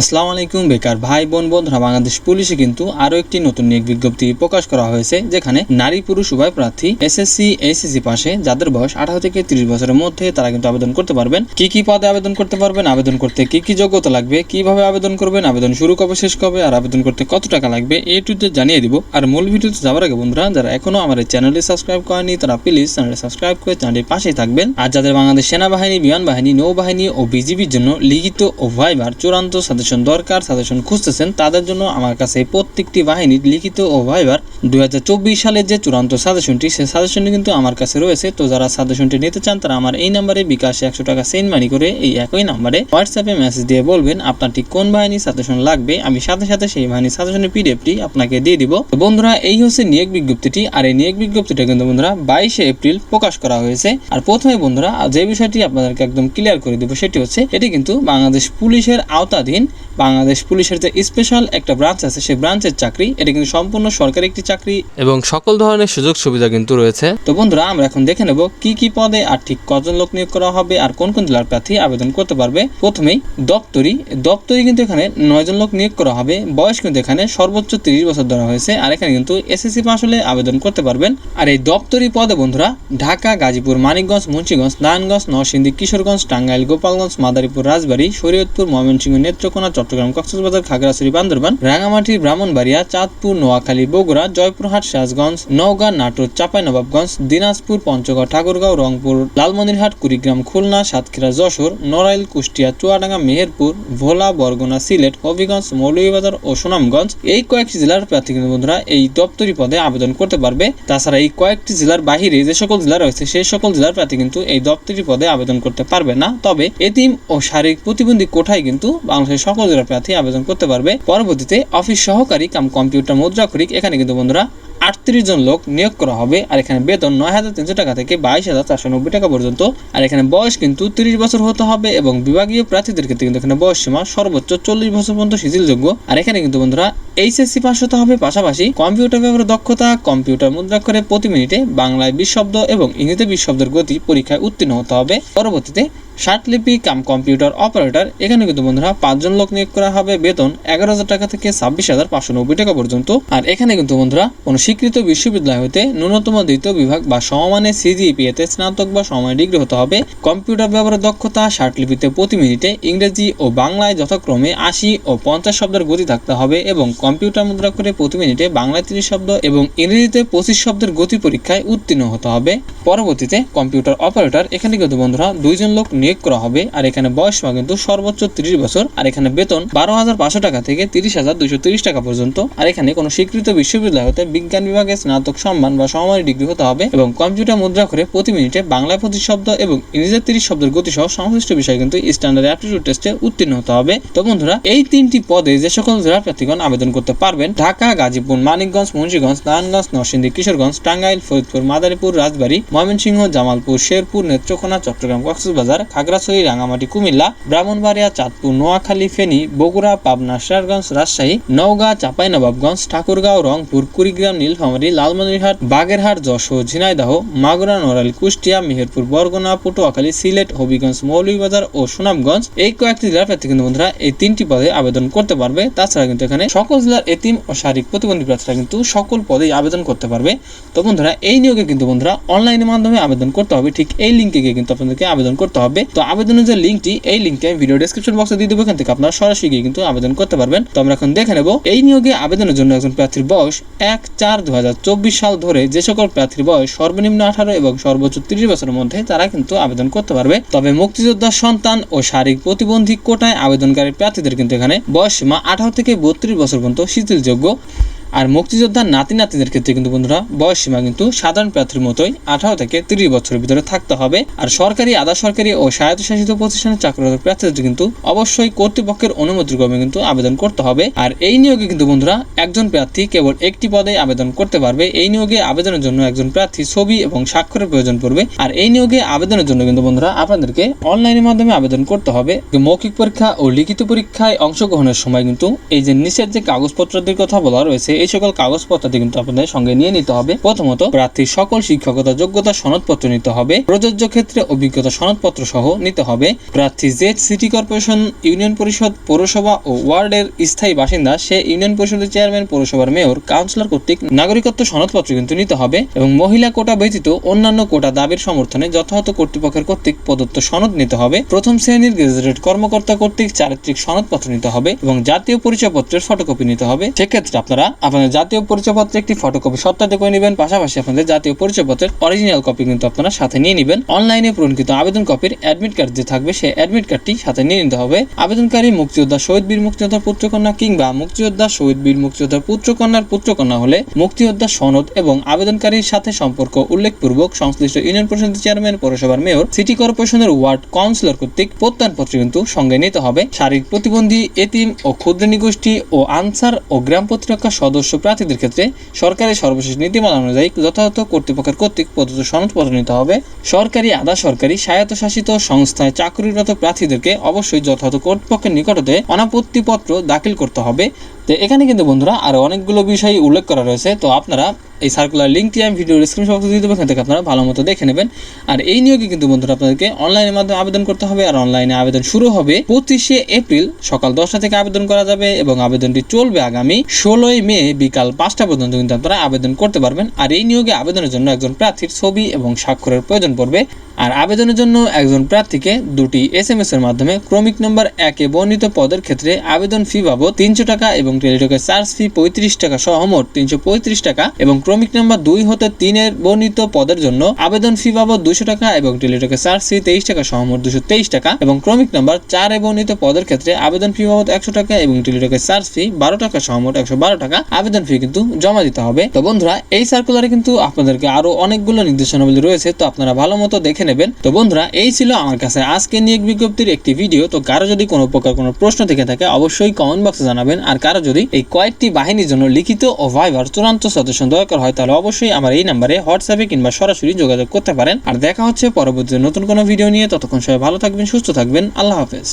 আসসালামু আলাইকুম, বেকার ভাই, বোন, বন্ধুরা, বাংলাদেশ পুলিশে কিন্তু আরও একটি নতুন নিয়োগ বিজ্ঞপ্তি প্রকাশ করা হয়েছে, যেখানে নারী পুরুষ উভয় প্রার্থী এসএসসি এসএসসি পাশে, যাদের বয়স আঠারো থেকে তিরিশ বছরের মধ্যে, তারা কিন্তু আবেদন করতে পারবেন। কি কি পদে আবেদন করতে পারবেন, আবেদন করতে কি কি যোগ্যতা লাগবে, কীভাবে আবেদন করবেন, আবেদন শুরু কবে, শেষ কবে, আর আবেদন করতে কত টাকা লাগবে এই টুতে জানিয়ে দিব। আর মূল ভিডিওতে যাওয়ার আগে বন্ধুরা, যারা এখনও আমার এই চ্যানেলটি সাবস্ক্রাইব করেনি তারা প্লিজ চ্যানেলটি সাবস্ক্রাইব করে চ্যানেলটির পাশেই থাকবেন। আর যাদের বাংলাদেশ সেনাবাহিনী বিমান বাহিনী নৌবাহিনী ও বিজিবির জন্য লিখিত ও ভাইবার চূড়ান্ত সাজেশন দরকার, সাজেশন খুঁজতেছেন, তাদের জন্য আমার কাছে প্রত্যেকটি বাহিনীর লিখিত ও ভাইবার দুই সালের যে চূড়ান্ত সাজেশনটি সেই সাজেশনটি কিন্তু আমার কাছে রয়েছে। তো যারা সাজেশনটি নিতে চান, তারা আমার এই নাম্বারে বিকাশে একশো টাকা সেন্ড মানি করে এই একই নাম্বারে হোয়াটসঅ্যাপে মেসেজ দিয়ে বলবেন, আপনার ঠিক কোন বাহিনী সাজেশন লাগবে, আমি সাথে সাথে সেই বাহিনীর সাজেশনের পিডিএফটি আপনাকে দিয়ে দিব। বন্ধুরা, এই হচ্ছে নিয়োগ বিজ্ঞপ্তিটি, আর এই নিয়োগ বিজ্ঞপ্তিটা কিন্তু বন্ধুরা বাইশে এপ্রিল প্রকাশ করা হয়েছে। আর প্রথমে বন্ধুরা, যে বিষয়টি আপনাদেরকে একদম ক্লিয়ার করে দেবো, সেটি হচ্ছে, এটি কিন্তু বাংলাদেশ পুলিশের আওতাধীন বাংলাদেশ পুলিশের যে স্পেশাল একটা ব্রাঞ্চ আছে সেই ব্রাঞ্চের চাকরি এটা কিন্তু সম্পূর্ণ সরকারি একটি চাকরি। এবং সকল ধরনের সুযোগ সুবিধা কিন্তু রয়েছে। তো বন্ধুরা আমরা এখন দেখে নেব কি কি পদে আর ঠিক কজন লোক নিয়োগ করা হবে আর কোন কোন জেলার প্রার্থী আবেদন করতে পারবে। প্রথমেই দপ্তরি। দপ্তরি কিন্তু এখানে নয়জন লোক নিয়োগ করা হবে। বয়স কিন্তু এখানে সর্বোচ্চ তিরিশ বছর ধরা হয়েছে আর এখানে কিন্তু এসএসসি পাস হলে আবেদন করতে পারবেন। আর এই দপ্তরি পদে বন্ধুরা ঢাকা গাজীপুর মানিকগঞ্জ মুন্সিগঞ্জ নারায়ণগঞ্জ নরসিংদী কিশোরগঞ্জ টাঙ্গাইল গোপালগঞ্জ মাদারীপুর রাজবাড়ী শরীয়তপুর ময়মনসিংহ নেত্রকোনা চট্টগ্রাম, কক্সবাজার, খাগড়াছড়ি, বান্দরবান, রাঙামাটি, ব্রাহ্মণবাড়িয়া, চাঁদপুর, নোয়াখালী, বগুড়া, জয়পুরহাট, সিরাজগঞ্জ, নওগাঁ, নাটোর, চাঁপাইনবাবগঞ্জ, দিনাজপুর, পঞ্চগড়, ঠাকুরগাঁও, রংপুর, লালমনিরহাট, কুড়িগ্রাম, খুলনা, সাতক্ষীরা, যশোর, নড়াইল, কুষ্টিয়া, চুয়াডাঙ্গা, মেহেরপুর, ভোলা, বরগুনা, সিলেট, হবিগঞ্জ, মৌলভীবাজার ও সুনামগঞ্জ এই কয়েকটি জেলার প্রার্থী বন্ধুরা এই দপ্তরি পদে আবেদন করতে পারবে। তাছাড়া এই কয়েকটি জেলার বাহিরে যে সকল জেলা রয়েছে সেই সকল জেলার প্রার্থী কিন্তু এই দপ্তরি পদে আবেদন করতে পারবে না। তবে এতিম ও শারীরিক প্রতিবন্ধী কোঠায় কিন্তু বাংলাদেশের সকল জেলার প্রার্থী আবেদন করতে পারবে। পরবর্তীতে অফিস সহকারী কাম কম্পিউটার মুদ্রাক্ষরিক, এখানে কিন্তু বন্ধুরা আটত্রিশ জন লোক নিয়োগ করা হবে, আর এখানে বেতন নয় হাজার তিনশো টাকা থেকে বাইশ হাজার চারশো নব্বই টাকা পর্যন্ত। আর এখানে বয়স কিন্তু তিরিশ বছর হতে হবে এবং বিভাগীয় প্রার্থীদের ক্ষেত্রে কিন্তু এখানে বয়স সীমা সর্বোচ্চ চল্লিশ বছর পর্যন্ত শিথিলযোগ্য আর এখানে কিন্তু বন্ধুরা এইচএসসি পাস হতে হবে, পাশাপাশি কম্পিউটার ব্যবহারের দক্ষতা, কম্পিউটার মুদ্রাক্ষরে প্রতি মিনিটে বাংলায় বিশ শব্দ এবং ইংরেজিতে বিশ শব্দের গতি পরীক্ষায় উত্তীর্ণ হতে হবে। পরবর্তীতে ষাটলিপি কাম কম্পিউটার অপারেটর, এখানে কিন্তু বন্ধুরা পাঁচজন লোক নিয়োগ করা হবে, বেতন এগারো হাজার টাকা থেকে ছাব্বিশ হাজার পাঁচশো নব্বই টাকা পর্যন্ত। আর এখানে কিন্তু বন্ধুরা কোনো স্বীকৃত বিশ্ববিদ্যালয় হতে ন্যূনতম দ্বিতীয় বিভাগ বা সমমানের সিজিপিএতে স্নাতক বা সময় ডিগ্রি হতে হবে। কম্পিউটার ব্যবহারের দক্ষতা ষাটলিপিতে প্রতি মিনিটে ইংরেজি ও বাংলায় যথাক্রমে আশি ও পঞ্চাশ শব্দের গতি থাকতে হবে এবং কম্পিউটার মুদ্রা করে প্রতি মিনিটে বাংলায় তিরিশ শব্দ এবং ইংরেজিতে পঁচিশ শব্দের গতি পরীক্ষায় উত্তীর্ণ হতে হবে। পরবর্তীতে কম্পিউটার অপারেটর, এখানে কিন্তু বন্ধুরা দুইজন লোক নিয়োগ করা হবে। আর এখানে বয়স সীমা কিন্তু সর্বোচ্চ তিরিশ বছর। আর এখানে বেতন বারো হাজার পাঁচশো টাকা থেকে তিরিশ হাজার দুইশো তিরিশ টাকা পর্যন্ত। আর এখানে কোনো স্বীকৃত বিশ্ববিদ্যালয় হতে বিজ্ঞান বিভাগে স্নাতক সম্মান বা সমমানী ডিগ্রি হতে হবে এবং কম্পিউটার মুদ্রা করে প্রতি মিনিটে বাংলায় পঁচিশ শব্দ এবং ইংরেজিতে তিরিশ শব্দের গতি সহ সংশ্লিষ্ট বিষয় কিন্তু স্ট্যান্ডার্ড অ্যাপটিটিউড টেস্টে উত্তীর্ণ হতে হবে। তো বন্ধুরা, এই তিনটি পদে যে সকল জেলা প্রার্থীগণ আবেদন করতে পারবেন, ঢাকা, গাজীপুর, মানিকগঞ্জ, মুন্সিগঞ্জ, নারায়ণগঞ্জ, নরসিংদী, কিশোরগঞ্জ, টাঙ্গাইল, ফরিদপুর, মাদারীপুর, রাজবাড়ী, ময়মনসিংহ, জামালপুর, শেরপুর, নেত্রকোনা, চট্টগ্রাম, কক্সবাজার খাগড়াছড়ি, রাঙামাটি, কুমিল্লা, ব্রাহ্মণবাড়িয়া, চাঁদপুর, নোয়াখালী, ফেনী, বগুড়া, পাবনা সিরাজগঞ্জ রাজশাহী, নওগাঁ, চাঁপাইনবাবগঞ্জ, ঠাকুরগাঁও, রংপুর, কুড়িগ্রাম, নীলফামারী, লালমনিরহাট, বাগেরহাট, যশোর, ঝিনাইদহ, মাগুরা নোরাল কুষ্টিয়া, মেহেরপুর, বরগুনা, পটুয়াখালী, সিলেট, হবিগঞ্জ, মৌলভীবাজার ও সুনামগঞ্জ। এই কয়েকটি জেলার প্রার্থী কিন্তু বন্ধুরা এই তিনটি পদে আবেদন করতে পারবে। তাছাড়া কিন্তু এখানে সকল জেলার এতিম ও শারীরিক প্রতিবন্ধী প্রার্থীরা কিন্তু সকল পদেই আবেদন করতে পারবে। তো বন্ধুরা, এই নিয়োগে কিন্তু বন্ধুরা অনলাইনের মাধ্যমে আবেদন করতে হবে। ঠিক এই লিঙ্কে গিয়ে কিন্তু আপনাদেরকে আবেদন করতে হবে। তো আবেদনের যে লিঙ্কটি, এই লিঙ্কটি আমি ভিডিও ডেসক্রিপশন বক্সে দিয়ে দেবো। এখান থেকে আপনারা সরাসরি গিয়ে কিন্তু আবেদন করতে পারবেন। তো আমরা এখন দেখে নেব, এই নিয়োগে আবেদনের জন্য একজন প্রার্থীর বয়স এক চার দু সাল ধরে যে সকল প্রার্থীর বয়স সর্বনিম্ন আঠারো এবং সর্বোচ্চ তিরিশ বছরের মধ্যে তারা কিন্তু আবেদন করতে পারবে। তবে মুক্তিযোদ্ধার সন্তান ও শারীরিক প্রতিবন্ধী কোটায় আবেদনকারী প্রার্থীদের কিন্তু এখানে বয়স সীমা আঠারো থেকে বত্রিশ বছর পর্যন্ত শিথিলযোগ্য। আর মুক্তিযোদ্ধার নাতি নাতিদের ক্ষেত্রে কিন্তু বন্ধুরা, বয়স সীমা কিন্তু সাধারণ প্রার্থীর মতোই আঠারো থেকে তিরিশ বছরের ভিতরে থাকতে হবে। আর সরকারি, আধা সরকারি ও স্বায়ত্তশাসিত প্রতিষ্ঠানের চাকরিরত প্রার্থীদের কিন্তু অবশ্যই কর্তৃপক্ষের অনুমতির ক্রমে কিন্তু আবেদন করতে হবে। আর এই নিয়োগে কিন্তু বন্ধুরা, একজন প্রার্থী কেবল একটি পদে আবেদন করতে পারবে। এই নিয়োগে আবেদনের জন্য একজন প্রার্থী ছবি এবং স্বাক্ষরের প্রয়োজন পড়বে। আর এই নিয়োগে আবেদনের জন্য কিন্তু বন্ধুরা, আপনাদেরকে অনলাইনের মাধ্যমে আবেদন করতে হবে। মৌখিক পরীক্ষা ও লিখিত পরীক্ষায় অংশগ্রহণের সময় কিন্তু এই যে নিচের যে কাগজপত্রদের কথা বলা রয়েছে এই সকল কাগজপত্রটি কিন্তু আপনাদের সঙ্গে নিয়ে নিতে হবে। প্রথমত, প্রার্থীর সকল শিক্ষকতা, যোগ্যতা সনদপত্র নিতে হবে। প্রযোজ্য ক্ষেত্রে অভিজ্ঞতা সনদপত্র সহ নিতে হবে। প্রার্থী যে সিটি কর্পোরেশন ইউনিয়ন পরিষদ পৌরসভা ও ওয়ার্ডের স্থায়ী বাসিন্দা, সে ইউনিয়ন পরিষদের চেয়ারম্যান, পৌরসভার মেয়র, কাউন্সিলর কর্তৃক নাগরিকত্ব সনদপত্র কিন্তু নিতে হবে এবং মহিলা কোটা ব্যতীত অন্যান্য কোটা দাবির সমর্থনে যথাযথ কর্তৃপক্ষের কর্তৃক প্রদত্ত সনদ নিতে হবে। প্রথম শ্রেণির গেজেটেড কর্মকর্তা কর্তৃক চারিত্রিক সনদপত্র নিতে হবে এবং জাতীয় পরিচয়পত্রের ফটোকপি নিতে হবে। সেক্ষেত্রে আপনারা আপনাদের জাতীয় পরিচয়পত্রের একটি ফটোকপি সত্যায়িত করে নেবেন। পাশাপাশি আপনাদের জাতীয় পরিচয়পত্রের অরিজিনাল কপি কিন্তু আপনারা সাথে নিয়ে নেবেন। অনলাইনে পূরণকৃত আবেদন কপির অ্যাডমিট কার্ড যে থাকবে, সেই অ্যাডমিট কার্ডটি সাথে নিয়ে নিতে হবে। আবেদনকারী মুক্তিযোদ্ধা শহীদ বীর মুক্তিযোদ্ধার পুত্রকন্যা কিংবা মুক্তিযোদ্ধা শহীদ বীর মুক্তিযোদ্ধার পুত্রকন্যার পুত্রকন্যা হলে মুক্তিযোদ্ধা সনদ এবং আবেদনকারীর সাথে সম্পর্ক উল্লেখপূর্বক সংশ্লিষ্ট ইউনিয়ন পরিষদের চেয়ারম্যান পৌরসভার মেয়র সিটি কর্পোরেশনের ওয়ার্ড কাউন্সিলর কর্তৃক প্রত্যয়নপত্র কিন্তু সঙ্গে নিতে হবে। শারীরিক প্রতিবন্ধী, এতিম ও ক্ষুদ্র নিগোষ্ঠী ও আনসার ও গ্রাম প্রতিরক্ষা সদস্য প্রার্থীদের ক্ষেত্রে সরকারের সর্বশেষ নীতিমালা অনুযায়ী যথাযথ কর্তৃপক্ষের কর্তৃক প্রদত্ত সনদপত্র নিতে হবে। সরকারি, আধা সরকারি, স্বায়ত্তশাসিত সংস্থায় চাকরিরত প্রার্থীদেরকে অবশ্যই যথাযথ কর্তৃপক্ষের নিকটতে অনাপত্তিপত্র দাখিল করতে হবে। তো এখানে কিন্তু বন্ধুরা আরও অনেকগুলো বিষয় উল্লেখ করা রয়েছে, তো আপনারা এই সার্কুলার লিঙ্কটি আমি ভিডিও স্ক্রিন বক্সে দিয়ে দেবো, এখান থেকে আপনারা ভালো মতো দেখে নেবেন। আর এই নিয়োগে কিন্তু বন্ধুরা আপনাদেরকে অনলাইনের মাধ্যমে আবেদন করতে হবে, আর অনলাইনে আবেদন শুরু হবে পঁচিশে এপ্রিল সকাল দশটা থেকে আবেদন করা যাবে এবং আবেদনটি চলবে আগামী ষোলোই মে বিকাল পাঁচটা পর্যন্ত কিন্তু আপনারা আবেদন করতে পারবেন। আর এই নিয়োগে আবেদনের জন্য একজন প্রার্থীর ছবি এবং স্বাক্ষরের প্রয়োজন পড়বে। আর আবেদনের জন্য একজন প্রার্থীকে দুটি এস এম এস এর মাধ্যমে ক্রমিক নম্বর একে বর্ণিত পদের ক্ষেত্রে আবেদন ফি বাবদ তিনশো টাকা এবং টেলিটকের চার্জ ফি পঁয়ত্রিশ টাকা সহ মোট তিনশো পঁয়ত্রিশ টাকা এবং ক্রমিক নম্বর দুই হতে তিনের বর্ণিত পদের জন্য আবেদন ফি বাবদ দুশো টাকা এবং টেলিটকের চার্জ ফি তেইশ টাকা সহ মোট দুশো তেইশ টাকা এবং ক্রমিক নম্বর চারে বর্ণিত পদের ক্ষেত্রে আবেদন ফি বাবদ একশো টাকা এবং টেলিটকের চার্জ ফি বারো টাকা সহ মোট একশো বারো টাকা আবেদন ফি কিন্তু জমা দিতে হবে। তো বন্ধুরা, এই সার্কুলারে কিন্তু আপনাদেরকে আরও অনেকগুলো নির্দেশনাবলী রয়েছে, তো আপনারা ভালো মতো দেখে নেবেন। তো বন্ধুরা, এই ছিল আমার কাছে আজকে নিয়োগ বিজ্ঞপ্তির একটি ভিডিও। তো কারও যদি কোনো প্রকার কোনো প্রশ্ন থেকে থাকে, অবশ্যই কমেন্ট বক্সে জানাবেন। আর কারও যদি এই কয়েকটি বাহিনীর জন্য লিখিত ও ভাইবার চূড়ান্ত সাজেশন দরকার হয়, তাহলে অবশ্যই আমার এই নাম্বারে হোয়াটসঅ্যাপে কিংবা সরাসরি যোগাযোগ করতে পারেন। আর দেখা হচ্ছে পরবর্তী নতুন কোনো ভিডিও নিয়ে। ততক্ষণ সবাই ভালো থাকবেন, সুস্থ থাকবেন। আল্লাহ হাফেজ।